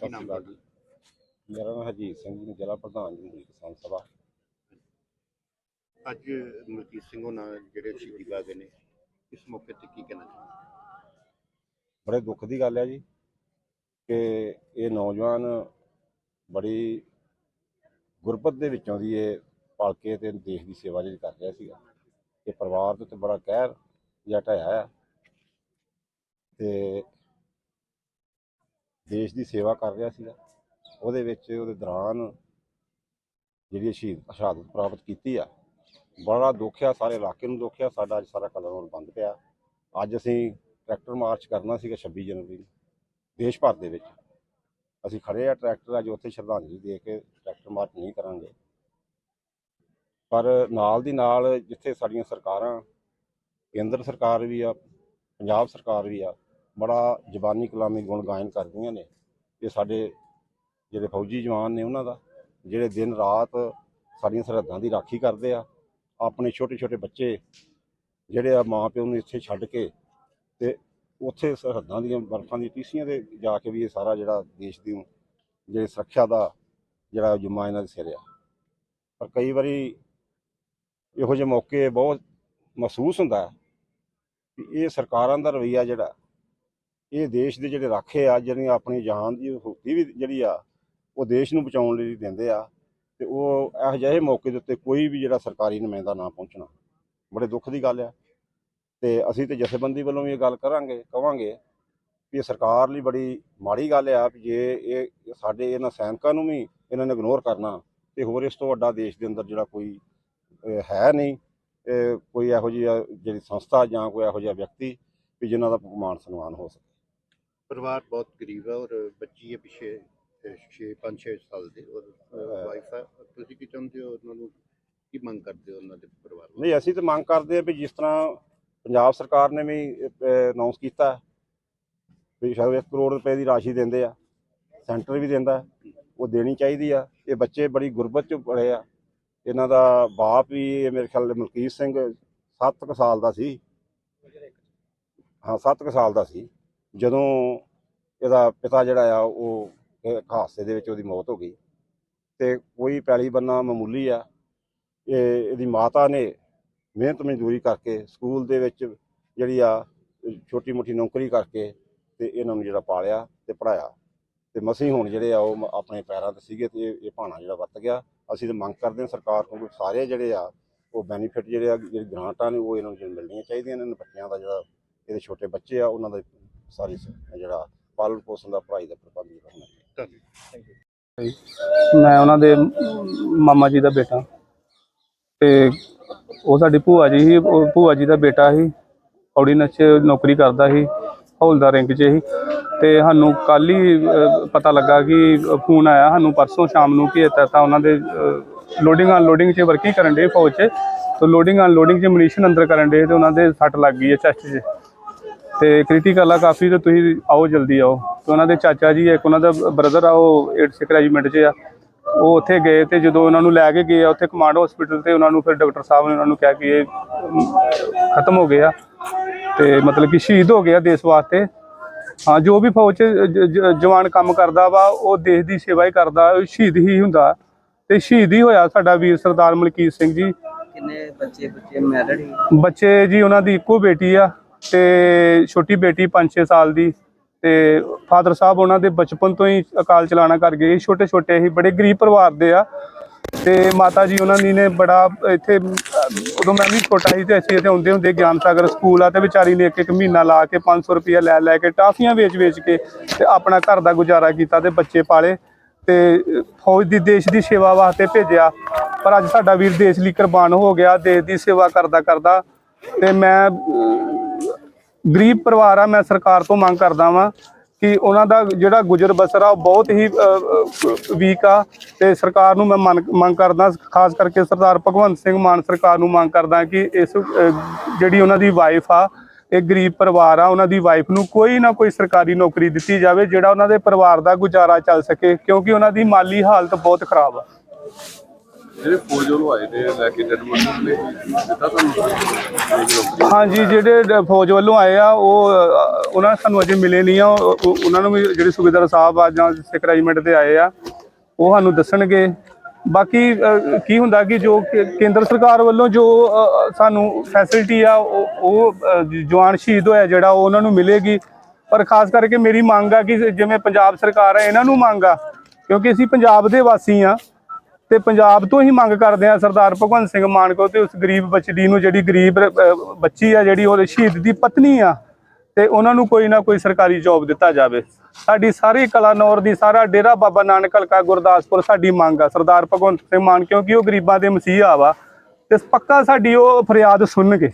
ਕੀ ਨਾਮ ਜੀ। ਮੇਰਾ ਨਾਮ ਹਰਜੀਤ ਸਿੰਘ ਜੀ ਜ਼ਿਲ੍ਹਾ ਪ੍ਰਧਾਨ ਜੀ ਕਿਸਾਨ ਸਭਾ। ਅੱਜ ਮਲਕੀਤ ਸਿੰਘ ਹੋਣਾ ਜਿਹੜੇ ਸ਼ਹੀਦੀ ਗਏ ਨੇ ਇਸ ਮੌਕੇ ਤੇ ਕੀ ਕਹਿਣਾ ਚਾਹੁੰਦੇ ਬੜੇ ਦੁੱਖ ਦੀ ਗੱਲ ਹੈ ਜੀ ਕਿ ਇਹ ਨੌਜਵਾਨ ਬੜੀ ਗੁਰਬਤ ਦੇ ਵਿੱਚੋਂ ਦੀ ਇਹ ਪਲ ਕੇ ਤੇ ਦੇਸ਼ ਦੀ ਸੇਵਾ ਜਿਹੜੀ ਕਰ ਰਿਹਾ ਸੀਗਾ। ਇਹ ਪਰਿਵਾਰ ਦੇ ਉੱਤੇ ਬੜਾ ਕਹਿਰ ਜਿਹਾ ਢਾਇਆ ਆ। ਤੇ ਦੇਸ਼ ਦੀ ਸੇਵਾ ਕਰ ਰਿਹਾ ਸੀਗਾ। ਉਹਦੇ ਵਿੱਚ ਉਹਦੇ ਦੌਰਾਨ ਜਿਹੜੀ ਸ਼ਹੀਦ ਸ਼ਹਾਦਤ ਪ੍ਰਾਪਤ ਕੀਤੀ ਆ, ਬੜਾ ਦੁੱਖ ਆ, ਸਾਰੇ ਇਲਾਕੇ ਨੂੰ ਦੁੱਖ ਆ, ਸਾਡਾ ਅੱਜ ਸਾਰਾ ਕਲਰ ਹੁਣ ਬੰਦ ਪਿਆ। ਅੱਜ ਅਸੀਂ ਟਰੈਕਟਰ ਮਾਰਚ ਕਰਨਾ ਸੀਗਾ 26 ਜਨਵਰੀ ਨੂੰ, ਦੇਸ਼ ਭਰ ਦੇ ਵਿੱਚ। ਅਸੀਂ ਖੜੇ ਆ ਟਰੈਕਟਰ, ਅੱਜ ਉੱਥੇ ਸ਼ਰਧਾਂਜਲੀ ਦੇ ਕੇ ਟਰੈਕਟਰ ਮਾਰਚ ਨਹੀਂ ਕਰਾਂਗੇ। ਪਰ ਨਾਲ ਦੀ ਨਾਲ ਜਿੱਥੇ ਸਾਡੀਆਂ ਸਰਕਾਰਾਂ, ਕੇਂਦਰ ਸਰਕਾਰ ਵੀ ਆ, ਪੰਜਾਬ ਸਰਕਾਰ ਵੀ ਆ ਬੜਾ ਜ਼ਬਾਨੀ ਕਲਾਮੀ ਗੁਣ ਗਾਇਨ ਕਰਦੀਆਂ ਨੇ ਇਹ ਸਾਡੇ ਜਿਹੜੇ ਫੌਜੀ ਜਵਾਨ ਨੇ ਉਹਨਾਂ ਦਾ, ਜਿਹੜੇ ਦਿਨ ਰਾਤ ਸਾਡੀਆਂ ਸਰਹੱਦਾਂ ਦੀ ਰਾਖੀ ਕਰਦੇ ਆ, ਆਪਣੇ ਛੋਟੇ ਛੋਟੇ ਬੱਚੇ ਜਿਹੜੇ ਆ ਮਾਂ ਪਿਓ ਨੂੰ ਇੱਥੇ ਛੱਡ ਕੇ ਤੇ ਉੱਥੇ ਸਰਹੱਦਾਂ ਦੀਆਂ ਬਰਫਾਂ ਦੀਆਂ ਟੀਸੀਆਂ ਤੇ ਜਾ ਕੇ ਵੀ ਇਹ ਸਾਰਾ ਜਿਹੜਾ ਦੇਸ਼ ਦੀ ਜਿਹੜੀ ਸੁਰੱਖਿਆ ਦਾ ਜਿਹੜਾ ਜੁਮਾ ਇਹਨਾਂ ਦੇ ਸਿਰ ਆ। ਪਰ ਕਈ ਵਾਰੀ ਇਹੋ ਜਿਹੇ ਮੌਕੇ ਬਹੁਤ ਮਹਿਸੂਸ ਹੁੰਦਾ ਹੈ ਕਿ ਇਹ ਸਰਕਾਰਾਂ ਦਾ ਰਵੱਈਆ ਜਿਹੜਾ ਇਹ ਦੇਸ਼ ਦੇ ਜਿਹੜੇ ਰਾਖੇ ਆ, ਜਿਹੜੀਆਂ ਆਪਣੀ ਜਾਨ ਦੀ ਹੁਕਤੀ ਵੀ ਜਿਹੜੀ ਆ, ਉਹ ਦੇਸ਼ ਨੂੰ ਬਚਾਉਣ ਲਈ ਦਿੰਦੇ ਆ, ਤੇ ਉਹ ਇਹੋ ਜਿਹੇ ਮੌਕੇ ਦੇ ਉੱਤੇ ਕੋਈ ਵੀ ਜਿਹੜਾ ਸਰਕਾਰੀ ਨੁਮਾਇੰਦਾ ਨਾ ਪਹੁੰਚਣਾ। ਬੜੇ ਦੁੱਖ ਦੀ ਗੱਲ ਆ। ਤੇ ਅਸੀਂ ਤੇ ਜਥੇਬੰਦੀ ਵੱਲੋਂ ਵੀ ਇਹ ਗੱਲ ਕਰਾਂਗੇ, ਕਵਾਂਗੇ ਵੀ ਇਹ ਸਰਕਾਰ ਲਈ ਬੜੀ ਮਾੜੀ ਗੱਲ ਆ ਵੀ ਜੇ ਇਹ ਸਾਡੇ ਇਹਨਾਂ ਸੈਨਿਕਾਂ ਨੂੰ ਵੀ ਇਹਨਾਂ ਨੇ ਇਗਨੋਰ ਕਰਨਾ, ਤੇ ਹੋਰ ਇਸ ਤੋਂ ਵੱਡਾ ਦੇਸ਼ ਦੇ ਅੰਦਰ ਜਿਹੜਾ ਕੋਈ ਹੈ ਨਹੀਂ ਕੋਈ ਇਹੋ ਜਿਹੀ ਜਿਹੜੀ ਸੰਸਥਾ ਜਾਂ ਕੋਈ ਇਹੋ ਜਿਹਾ ਵਿਅਕਤੀ ਵੀ ਜਿਨ੍ਹਾਂ ਦਾ ਮਾਣ ਸਨਮਾਨ ਹੋ ਸਕੇ। ਪਰਿਵਾਰ ਬਹੁਤ ਗਰੀਬ ਹੈ ਔਰ ਬੱਚੀ ਹੈ ਪਿਛੇ 6 5 6 ਸਾਲ ਦੇ ਔਰ ਵਾਈਫ ਹੈ। ਤੁਸੀਂ ਕੀ ਚਾਹੁੰਦੇ ਹੋ ਉਹਨਾਂ ਨੂੰ ਕੀ ਮੰਗ ਕਰਦੇ ਹੋ ਉਹਨਾਂ ਦੇ ਪਰਿਵਾਰ ਨੂੰ? ਨਹੀਂ ਅਸੀਂ ਤਾਂ ਮੰਗ ਕਰਦੇ ਹਾਂ ਵੀ ਜਿਸ ਤਰ੍ਹਾਂ ਪੰਜਾਬ ਸਰਕਾਰ ਨੇ ਵੀ ਅਨਾਉਂਸ ਕੀਤਾ ਵੀ ਸ਼ਾਇਦ 1 ਕਰੋੜ ਰੁਪਏ ਦੀ ਰਾਸ਼ੀ ਦਿੰਦੇ ਆ ਸੈਂਟਰ ਵੀ ਦਿੰਦਾ ਉਹ ਦੇਣੀ ਚਾਹੀਦੀ ਆ। ਇਹ ਬੱਚੇ ਬੜੀ ਗੁਰਬਤ ਚ ਪੜੇ ਆ। ਇਹਨਾਂ ਦਾ ਬਾਪ ਵੀ ਇਹ ਮੇਰੇ ਖਿਆਲ ਮਲਕੀਤ ਸਿੰਘ 7 ਸਾਲ ਦਾ ਸੀ। ਹਾਂ 7 ਸਾਲ ਦਾ ਸੀ। ਜਦੋਂ ਇਹਦਾ ਪਿਤਾ ਜਿਹੜਾ ਆ, ਉਹ ਇੱਕ ਹਾਦਸੇ ਦੇ ਵਿੱਚ ਉਹਦੀ ਮੌਤ ਹੋ ਗਈ ਤੇ ਕੋਈ ਪੈਲੀ ਬੰਨਾ ਮਾਮੂਲੀ ਆ, ਇਹ ਇਹਦੀ ਮਾਤਾ ਨੇ ਮਿਹਨਤ ਮਜ਼ਦੂਰੀ ਕਰਕੇ ਸਕੂਲ ਦੇ ਵਿੱਚ ਜਿਹੜੀ ਆ, ਛੋਟੀ ਮੋਟੀ ਨੌਕਰੀ ਕਰਕੇ ਤੇ ਇਹਨਾਂ ਨੂੰ ਜਿਹੜਾ ਪਾਲਿਆ ਤੇ ਪੜਾਇਆ ਤੇ ਮਸੀਂ ਹੁਣ ਜਿਹੜੇ ਆ, ਉਹ ਆਪਣੇ ਪੈਰਾਂ ਤੇ ਸੀਗੇ ਤੇ ਇਹ- ਭਾਣਾ ਜਿਹੜਾ ਵੱਤ ਗਿਆ। ਅਸੀਂ ਤਾਂ ਮੰਗ ਕਰਦੇ ਹਾਂ ਸਰਕਾਰ ਕੋਲ ਵੀ ਸਾਰੇ ਜਿਹੜੇ ਆ, ਉਹ ਬੈਨੀਫਿਟ ਜਿਹੜੇ ਆ, ਜਿਹੜੀ ਗ੍ਰਾਂਟਾਂ ਨੇ ਉਹ ਇਹਨਾਂ ਨੂੰ ਮਿਲਣੀਆਂ ਚਾਹੀਦੀਆਂ ਨੇ ਬੱਚਿਆਂ ਦਾ ਜਿਹੜਾ, ਇਹਦੇ ਛੋਟੇ ਬੱਚੇ ਆ, ਉਹਨਾਂ ਦਾ ਸਾਰੀ ਜਿਹੜਾ ਪਾਲਣ ਪੋਸ਼ਣ ਦਾ ਪੜ੍ਹਾਈ ਦਾ ਪ੍ਰਬੰਧ ਕਰਨਾ ਧੰਨਵਾਦ। ਮੈਂ ਉਹਨਾਂ ਦੇ ਮਾਮਾ ਜੀ ਦਾ ਬੇਟਾ। ਤੇ ਉਹ ਸਾਡੀ ਭੂਆ ਜੀ ਸੀ ਉਹ ਭੂਆ ਜੀ ਦਾ ਬੇਟਾ ਸੀ। ਆਰਡੀਨੈਂਸ 'ਚ ਨੌਕਰੀ ਕਰਦਾ ਸੀ ਹੌਲਦਾਰ ਰੈਂਕ 'ਚ ਸੀ। ਤੇ ਸਾਨੂੰ ਕੱਲ ਹੀ ਪਤਾ ਲੱਗਾ ਕਿ ਫੋਨ ਆਇਆ ਸਾਨੂੰ ਪਰਸੋਂ ਸ਼ਾਮ ਨੂੰ ਕਿ ਇੱਦਾਂ ਤਾਂ ਉਹਨਾਂ ਦੇ ਲੋਡਿੰਗ ਅਨਲੋਡਿੰਗ 'ਚ ਵਰਕਿੰਗ ਕਰਨ ਦੇ ਫੌਜ 'ਚ। ਤੇ ਲੋਡਿੰਗ ਅਨਲੋਡਿੰਗ 'ਚ ਮਨੀਸ਼ਨ ਅੰਦਰ ਕਰਨ ਦੇ ਤੇ ਉਹਨਾਂ ਦੇ ਸੱਟ ਲੱਗ ਗਈ ਹੈ ਚੈਸਟ 'ਚ। ਤੇ ਕ੍ਰਿਟੀਕਲ ਆ ਕਾਫੀ ਤੇ ਤੁਸੀਂ ਆਓ ਜਲਦੀ ਆਓ। ਤੇ ਉਹਨਾਂ ਦੇ ਚਾਚਾ ਜੀ ਇੱਕ ਉਹਨਾਂ ਦਾ ਬ੍ਰਦਰ ਆ ਉਹ 8 ਸਿੱਖ ਰੈਜੀਮੈਂਟ 'ਚ ਆ। ਉਹ ਉੱਥੇ ਗਏ ਤੇ ਜਦੋਂ ਉਹਨਾਂ ਨੂੰ ਲੈ ਕੇ ਗਏ ਉੱਥੇ ਕਮਾਂਡ ਹਸਪੀਟਲ ਤੇ ਉਹਨਾਂ ਨੂੰ ਫਿਰ ਡਾਕਟਰ ਸਾਹਿਬ ਨੇ ਉਹਨਾਂ ਨੂੰ ਕਿਹਾ ਕਿ ਇਹ ਖਤਮ ਹੋ ਗਏ ਆ। ਤੇ ਮਤਲਬ ਕਿ ਸ਼ਹੀਦ ਹੋ ਗਿਆ ਦੇਸ਼ ਵਾਸਤੇ। ਹਾਂ ਜੋ ਵੀ ਫੌਜ 'ਚ ਜਵਾਨ ਕੰਮ ਕਰਦਾ ਵਾ ਉਹ ਦੇਸ਼ ਦੀ ਸੇਵਾ ਹੀ ਕਰਦਾ ਉਹ ਸ਼ਹੀਦ ਹੀ ਹੁੰਦਾ। ਤੇ ਸ਼ਹੀਦ ਹੀ ਹੋਇਆ ਸਾਡਾ ਵੀਰ ਸਰਦਾਰ ਮਲਕੀਤ ਸਿੰਘ ਜੀ। ਕਿੰਨੇ ਬੱਚੇ ਬੱਚੇ ਮੈਰਿਡ ਬੱਚੇ ਜੀ ਉਹਨਾਂ ਦੀ ਇੱਕੋ ਬੇਟੀ ਆ। ਤੇ ਛੋਟੀ ਬੇਟੀ 5-6 ਸਾਲ ਦੀ ਤੇ ਫਾਦਰ ਸਾਹਿਬ ਉਹਨਾਂ ਦੇ ਬਚਪਨ ਤੋਂ ਹੀ ਅਕਾਲ ਚਲਾਣਾ ਕਰ ਗਏ ਛੋਟੇ ਛੋਟੇ ਹੀ, ਬੜੇ ਗਰੀਬ ਪਰਿਵਾਰ ਦੇ ਆ। ਤੇ ਮਾਤਾ ਜੀ ਉਹਨਾਂ ਦੀ ਨੇ ਬੜਾ ਇੱਥੇ, ਉਦੋਂ ਮੈਂ ਵੀ ਛੋਟਾ ਸੀ ਤੇ ਅਸੀਂ ਇੱਥੇ ਹੁੰਦੇ ਹੁੰਦੇ ਗਿਆਨ ਸਾਗਰ ਸਕੂਲ ਆ ਤੇ ਵਿਚਾਰੀ ਨੇ ਇੱਕ ਇੱਕ ਮਹੀਨਾ ਲਾ ਕੇ 500 ਰੁਪਇਆ ਲੈ ਲੈ ਕੇ ਟਾਫੀਆਂ ਵੇਚ ਵੇਚ ਕੇ ਤੇ ਆਪਣਾ ਘਰ ਦਾ ਗੁਜ਼ਾਰਾ ਕੀਤਾ ਤੇ ਬੱਚੇ ਪਾਲੇ ਤੇ ਫੌਜ ਦੀ, ਦੇਸ਼ ਦੀ ਸੇਵਾ ਵਾਸਤੇ ਭੇਜਿਆ। ਪਰ ਅੱਜ ਸਾਡਾ ਵੀਰ ਦੇਸ਼ ਲਈ ਕੁਰਬਾਨ ਹੋ ਗਿਆ, ਦੇਸ਼ ਦੀ ਸੇਵਾ ਕਰਦਾ ਕਰਦਾ ਤੇ ਮੈਂ ਗਰੀਬ ਪਰਿਵਾਰ ਆ, ਮੈਂ ਸਰਕਾਰ ਤੋਂ ਮੰਗ ਕਰਦਾ ਵਾਂ ਕਿ ਉਹਨਾਂ ਦਾ ਜਿਹੜਾ ਗੁਜ਼ਰ ਬਸਰ ਆ, ਉਹ ਬਹੁਤ ਹੀ ਵੀਕ ਆ ਤੇ ਸਰਕਾਰ ਨੂੰ ਮੈਂ ਮੰਗ ਕਰਦਾ, ਖਾਸ ਕਰਕੇ ਸਰਦਾਰ ਭਗਵੰਤ ਸਿੰਘ ਮਾਨ ਸਰਕਾਰ ਨੂੰ ਮੰਗ ਕਰਦਾ ਕਿ ਇਸ ਜਿਹੜੀ ਉਹਨਾਂ ਦੀ ਵਾਈਫ ਆ, ਇਹ ਗਰੀਬ ਪਰਿਵਾਰ ਆ, ਉਹਨਾਂ ਦੀ ਵਾਈਫ ਨੂੰ ਕੋਈ ਨਾ ਕੋਈ ਸਰਕਾਰੀ ਨੌਕਰੀ ਦਿੱਤੀ ਜਾਵੇ, ਜਿਹੜਾ ਉਹਨਾਂ ਦੇ ਪਰਿਵਾਰ ਦਾ ਗੁਜ਼ਾਰਾ ਚੱਲ ਸਕੇ, ਕਿਉਂਕਿ ਉਹਨਾਂ ਦੀ ਮਾਲੀ ਹਾਲਤ ਬਹੁਤ ਖਰਾਬ ਆ। ਜਿਹੜੇ ਫੌਜ ਵੱਲੋਂ ਆਏ ਨੇ ਲੈ ਕੇ ਡੈਡ ਬੋਡੀ ਦਿੱਤਾ ਤੁਹਾਨੂੰ ਹਾਂਜੀ ਜਿਹੜੇ ਫੌਜ ਵੱਲੋਂ ਆਏ ਆ ਉਹ ਅ, ਉਹਨਾਂ ਸਾਨੂੰ ਅਜੇ ਮਿਲੇ ਨਹੀਂ ਆ। ਉਹ- ਉਹ- ਉਹਨਾਂ ਨੂੰ ਵੀ ਜਿਹੜੇ ਸੂਬੇਦਾਰ ਸਾਹਿਬ ਆ ਜਾਂ ਸਿੱਖ ਰੈਜੀਮੈਂਟ ਦੇ ਆਏ ਆ ਉਹ ਸਾਨੂੰ ਦੱਸਣਗੇ। ਬਾਕੀ ਅ, ਕੀ ਹੁੰਦਾ ਕਿ ਜੋ ਕੇ- ਕੇਂਦਰ ਸਰਕਾਰ ਵੱਲੋਂ ਜੋ ਅ, ਸਾਨੂੰ ਫੈਸਿਲਿਟੀ ਆ ਉਹ ਉਹ, ਅ, ਜਵਾਨ ਸ਼ਹੀਦ ਹੋਇਆ ਜਿਹੜਾ ਉਹ ਉਹਨਾਂ ਨੂੰ ਮਿਲੇਗੀ। ਪਰ ਖਾਸ ਕਰਕੇ ਮੇਰੀ ਮੰਗ ਆ ਕਿ ਜਿਵੇਂ ਪੰਜਾਬ ਸਰਕਾਰ ਆ ਇਹਨਾਂ ਨੂੰ ਮੰਗ ਆ ਕਿਉਂਕਿ ਅਸੀਂ ਪੰਜਾਬ ਦੇ ਵਾਸੀ ਆ। ਤੇ ਪੰਜਾਬ ਤੋਂ ਹੀ ਮੰਗ ਕਰਦੇ ਆ ਸਰਦਾਰ ਭਗਵੰਤ ਸਿੰਘ ਮਾਨ ਕੋ ਤੇ ਉਸ ਗਰੀਬ ਬੱਚੜੀ ਨੂੰ ਜਿਹੜੀ ਗਰੀਬ ਬੱਚੀ ਆ ਜਿਹੜੀ ਉਹਦੇ ਸ਼ਹੀਦ ਦੀ ਪਤਨੀ ਆ, ਤੇ ਉਹਨਾਂ ਨੂੰ ਕੋਈ ਨਾ ਕੋਈ ਸਰਕਾਰੀ ਜੌਬ ਦਿੱਤਾ ਜਾਵੇ। ਸਾਡੀ ਸਾਰੀ ਕਲਾਨੌਰ ਦੀ, ਸਾਰਾ ਡੇਰਾ ਬਾਬਾ ਨਾਨਕ ਹਲਕਾ ਗੁਰਦਾਸਪੁਰ ਸਾਡੀ ਮੰਗ ਆ। ਸਰਦਾਰ ਭਗਵੰਤ ਸਿੰਘ ਮਾਨ ਕਿਉਂਕਿ ਉਹ ਗਰੀਬਾਂ ਦੇ ਮਸੀਹਾ ਵਾ, ਤੇ ਪੱਕਾ ਸਾਡੀ ਉਹ ਫਰਿਆਦ ਸੁਣਨਗੇ।